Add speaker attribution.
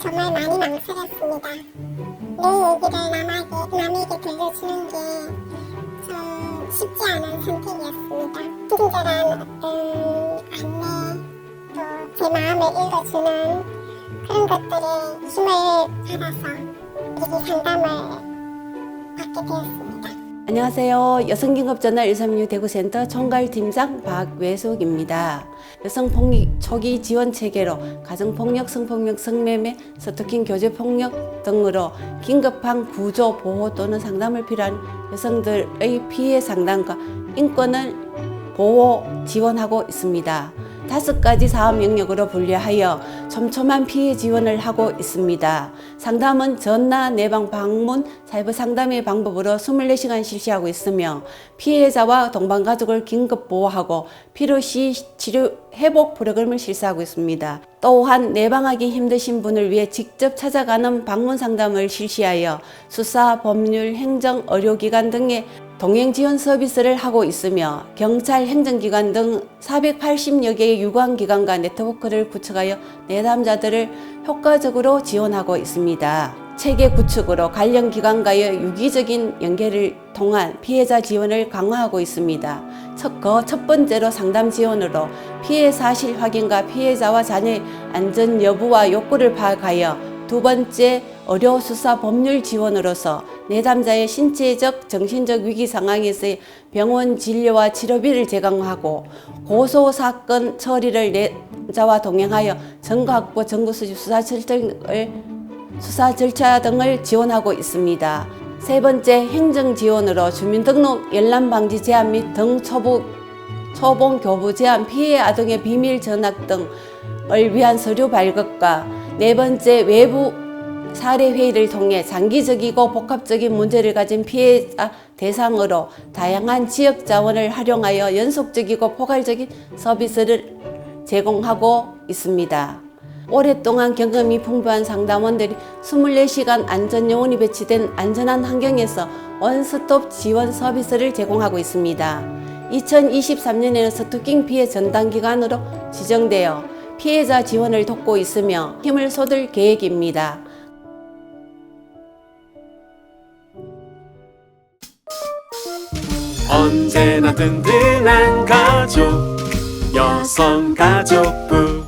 Speaker 1: 정말 많이 망설였습니다. 내 얘기를 남에게, 남에게 들려주는 게좀 쉽지 않은 선택이었습니다. 친절한 어떤 안내, 또 제 마음을 읽어주는 그런 것들에 힘을 받아서 이 상담을 받게 되었습니다.
Speaker 2: 안녕하세요. 여성긴급전화 136 대구센터 총괄팀장 박외숙입니다. 여성폭력 초기 지원 체계로 가정폭력, 성폭력, 성매매, 스토킹, 교제폭력 등으로 긴급한 구조, 보호 또는 상담을 필요한 여성들의 피해 상담과 인권을 보호, 지원하고 있습니다. 다섯 가지 사업 영역으로 분류하여 촘촘한 피해 지원을 하고 있습니다. 상담은 전화, 내방, 방문, 사이버 상담의 방법으로 24시간 실시하고 있으며 피해자와 동반 가족을 긴급 보호하고 필요시 치료 회복 프로그램을 실시하고 있습니다. 또한 내방하기 힘드신 분을 위해 직접 찾아가는 방문 상담을 실시하여 수사, 법률, 행정, 의료기관 등의 동행 지원 서비스를 하고 있으며 경찰, 행정기관 등 480여 개의 유관기관과 네트워크를 구축하여 내담자들을 효과적으로 지원하고 있습니다. 체계 구축으로 관련 기관과의 유기적인 연계를 통한 피해자 지원을 강화하고 있습니다. 첫, 그첫 번째로 상담 지원으로 피해 사실 확인과 피해자와 자녀의 안전 여부와 욕구를 파악하여 두 번째 의료 수사 법률 지원으로서 내담자의 신체적 정신적 위기 상황에서의 병원 진료와 치료비를 제공하고 고소 사건 처리를 내자와 동행하여 증거 확보, 증거 수집, 수사 절차를 수사 절차 등을 지원하고 있습니다. 세 번째 행정 지원으로 주민등록 열람 방지 제한 및 등 초보 초봉 교부 제한 피해 아동의 비밀 전학 등을 위한 서류 발급과 네 번째 외부 사례 회의를 통해 장기적이고 복합적인 문제를 가진 피해자 대상으로 다양한 지역 자원을 활용하여 연속적이고 포괄적인 서비스를 제공하고 있습니다. 오랫동안 경험이 풍부한 상담원들이 24시간 안전요원이 배치된 안전한 환경에서 원스톱 지원 서비스를 제공하고 있습니다. 2023년에는 스토킹 피해 전담 기관으로 지정되어 피해자 지원을 돕고 있으며 힘을 쏟을 계획입니다.
Speaker 3: 언제나 든든한 가족 여성 가족부